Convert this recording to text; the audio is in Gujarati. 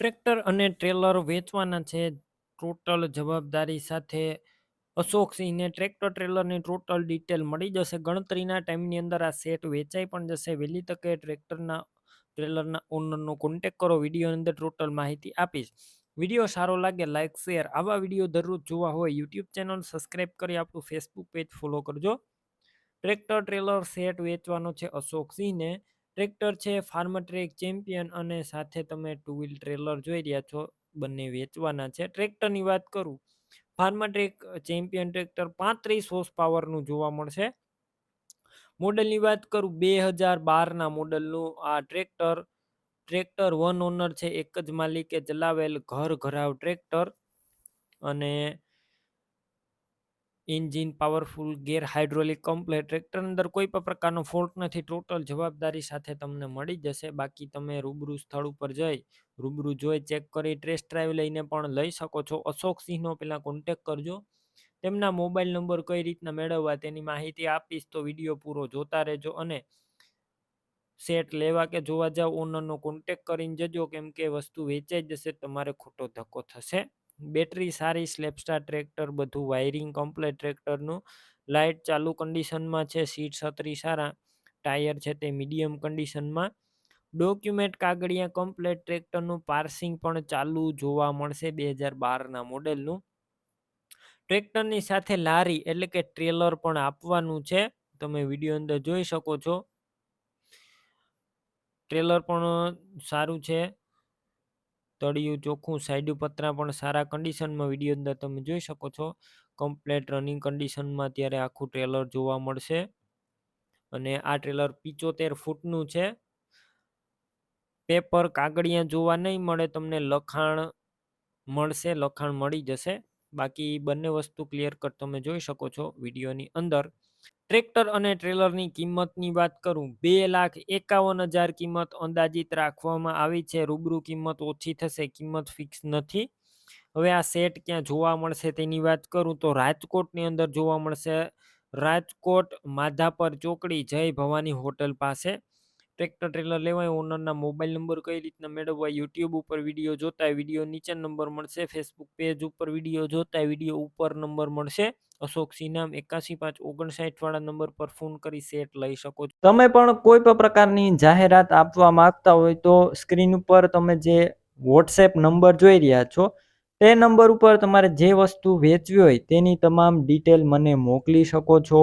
ટ્રેક્ટર અને ટ્રેલર વેચવાના છે. ટોટલ જવાબદારી સાથે અશોક સિંહને ટ્રેક્ટર ટ્રેલરની ટોટલ ડિટેલ મળી જશે. ગણતરીના ટાઈમની અંદર આ સેટ વેચાઈ પણ જશે. વહેલી તકે ટ્રેક્ટરના, ટ્રેલરના ઓનરનો કોન્ટેક કરો. વિડીયોની અંદર ટોટલ માહિતી આપીશ. વીડિયો સારો લાગે લાઇક શેર. આવા વીડિયો દરરોજ જોવા હોય યુટ્યુબ ચેનલ સબસ્ક્રાઈબ કરી આપણું ફેસબુક પેજ ફોલો કરજો. ટ્રેક્ટર ટ્રેલર સેટ વેચવાનો છે અશોક સિંહને. ટ્રેક્ટર છે ફાર્મ ટ્રેક, ચેમ્પિયન અને સાથે તમે ટુ વ્હીલ ટ્રેલર જોઈ રહ્યા છો, બંને વેચવાના છે. ટ્રેક્ટરની વાત કરું ફાર્મ ટ્રેક, ચેમ્પિયન ટ્રેક્ટર પાંત્રીસ હોર્સ પાવરનું જોવા મળશે. મોડલની વાત કરું, બે હજાર બારના મોડલનું આ ટ્રેક્ટર ટ્રેક્ટર વન ઓનર છે, એક જ માલિકે ચલાવેલ ઘર ઘરાવ ટ્રેક્ટર અને engine powerful, gear hydraulic complete tractor અંદર કોઈ પણ પ્રકારનો ફોલ્ટ નથી. ટોટલ જવાબદારી સાથે તમને મળી જશે. બાકી તમે રૂબરૂ સ્થળ ઉપર જઈ, રૂબરૂ જોઈ, ચેક કરી ટેસ્ટ ડ્રાઈવ લઈને પણ લઈ શકો છો. અશોક સિંહનો પહેલાં કોન્ટેક કરજો. તેમના મોબાઈલ નંબર કઈ રીતના મેળવવા તેની માહિતી આપીશ તો વીડિયો પૂરો જોતા રહેજો અને સેટ લેવા કે જોવા જાવ ઓનરનો કોન્ટેક કરીને જજો. કેમ કે વસ્તુ વેચાઈ જશે તમારે ખોટો ધક્કો થશે. બેટરી સારી સ્લેપસ્ટાર ટ્રેક્ટર બધું વાયરિંગ કમ્પ્લેટ ટ્રેક્ટરનું લાઇટ ચાલુ કન્ડિશનમાં છે સીટ છત્રી સારા ટાયર છે તે મીડિયમ કન્ડિશનમાં ડોક્યુમેન્ટ કાગળિયા કમ્પ્લેટ ટ્રેક્ટરનું પાર્સિંગ પણ ચાલુ જોવા મળશે બે હજાર બારના મોડેલનું ટ્રેક્ટરની સાથે લારી એટલે કે ટ્રેલર પણ આપવાનું છે. તમે વીડિયો અંદર જોઈ શકો છો. ટ્રેલર પણ સારું છે. તળિયું ચોખ્ખું સાઈડ પતરા પણ સારા કન્ડિશનમાં વીડિયો અંદર તમે જોઈ શકો છો. કમ્પ્લેટ રનિંગ કન્ડિશનમાં ત્યારે આખું ટ્રેલર જોવા મળશે. અને આ ટ્રેલર પિચોતેર ફૂટનું છે. પેપર કાગળિયા જોવા નહીં મળે, તમને લખાણ મળશે, લખાણ મળી જશે. બાકી બંને વસ્તુ ક્લિયર કટ તમે જોઈ શકો છો વિડીયોની અંદર. ટ્રેક્ટર અને ટ્રેલરની કિંમતની વાત કરું, બે લાખ એકાવન હજાર કિંમત અંદાજિત રાખવામાં આવી છે. રૂબરૂ કિંમત ઓછી થશે, કિંમત ફિક્સ નથી. હવે આ સેટ ક્યાં જોવા મળશે તેની વાત કરું તો રાજકોટની અંદર જોવા મળશે. રાજકોટ માધાપર ચોકડી જય ભવાની હોટલ પાસે ટ્રેક્ટર ટ્રેલર લેવાય, ઓનરના મોબાઈલ નંબર કઈ રીતના મેળવવા, યુટ્યુબ ઉપર વીડિયો જોતા વીડિયો નીચે નંબર મળશે, ફેસબુક પેજ ઉપર વીડિયો જોતા વીડિયો ઉપર નંબર મળશે. અશોક સિનામ એકાસી પાંચ ઓગણસાઠ વાળા નંબર પર ફોન કરી સેટ લઈ શકો છો. તમે પણ કોઈ પણ પ્રકારની જાહેરાત આપવા માંગતા હોય તો સ્ક્રીન ઉપર તમે જે વોટ્સએપ નંબર જોઈ રહ્યા છો, તે નંબર ઉપર તમારે જે વસ્તુ વેચવી હોય તેની તમામ ડિટેલ મને મોકલી શકો છો.